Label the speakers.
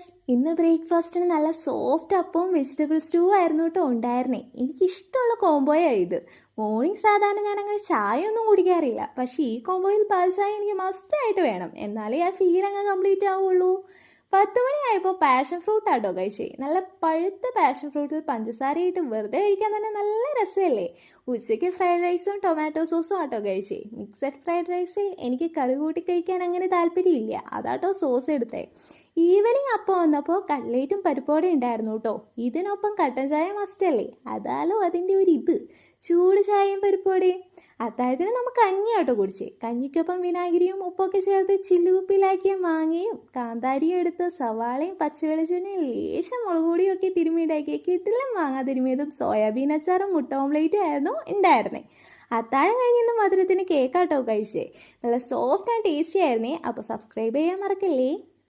Speaker 1: Dears ഇന്ന് ബ്രേക്ക്ഫാസ്റ്റിന് നല്ല സോഫ്റ്റ് അപ്പവും വെജിറ്റബിൾ സ്റ്റൂ ആയിരുന്നു കേട്ടോ ഉണ്ടായിരുന്നേ. എനിക്കിഷ്ടമുള്ള കോംബോയാണ് ഇത്. മോർണിംഗ് സാധാരണ ഞാൻ അങ്ങനെ ചായ ഒന്നും കുടിക്കാറില്ല. പക്ഷേ ഈ കോംബോയിൽ പാൽ ചായ എനിക്ക് മസ്റ്റായിട്ട് വേണം. എന്നാലേ ആ ഫീൽ അങ്ങ് കംപ്ലീറ്റ് ആവുള്ളൂ. പത്ത് മണിയായപ്പോൾ പാഷൻ ഫ്രൂട്ട് ആട്ടോ കഴിച്ചേ. നല്ല പഴുത്ത പാഷൻ ഫ്രൂട്ടിൽ പഞ്ചസാരയിട്ട് വെറുതെ കഴിക്കാൻ തന്നെ നല്ല രസമല്ലേ? ഉച്ചയ്ക്ക് ഫ്രൈഡ് റൈസും ടൊമാറ്റോ സോസും ആട്ടോ കഴിച്ചേ. മിക്സഡ് ഫ്രൈഡ് റൈസിൽ എനിക്ക് കറി കൂട്ടി കഴിക്കാൻ അങ്ങനെ താല്പര്യമില്ല. അതാട്ടോ സോസ് എടുത്തേ. ഈവനിങ് അപ്പം വന്നപ്പോൾ കട്ട്ലേറ്റും പരിപ്പോടെ ഉണ്ടായിരുന്നു കേട്ടോ ഇതിനൊപ്പം കട്ടൻ ചായ മസ്റ്റല്ലേ അതാലോ അതിന്റെ ഒരു ഇത്. ചൂട് ചായയും പരിപ്പോടെയും അത്താഴത്തിന് നമുക്ക് കഞ്ഞി കേട്ടോ കുടിച്ചേ. കഞ്ഞിക്കൊപ്പം വിനാഗിരിയും ഉപ്പൊക്കെ ചേർത്ത് ചില്ലുകുപ്പിലാക്കിയ മാങ്ങയും കാന്താരിയും എടുത്ത് സവാളയും പച്ചവെളിച്ചെണ്ണയും ലേശം മുളക് പൊടിയും ഒക്കെ തിരുമിയിടാക്കിയ കിട്ടില്ല മാങ്ങ തിരുമിയതും സോയാബീൻ അച്ചാറും മുട്ട ഓംലേറ്റും ആയിരുന്നു ഉണ്ടായിരുന്നേ. അത്താഴം കഴിഞ്ഞിന്ന് മധുരത്തിന് കേക്കാട്ടോ കഴിച്ചേ. നല്ല സോഫ്റ്റ് ആൻഡ് ടേസ്റ്റി ആയിരുന്നേ. അപ്പോൾ സബ്സ്ക്രൈബ് ചെയ്യാൻ മറക്കല്ലേ?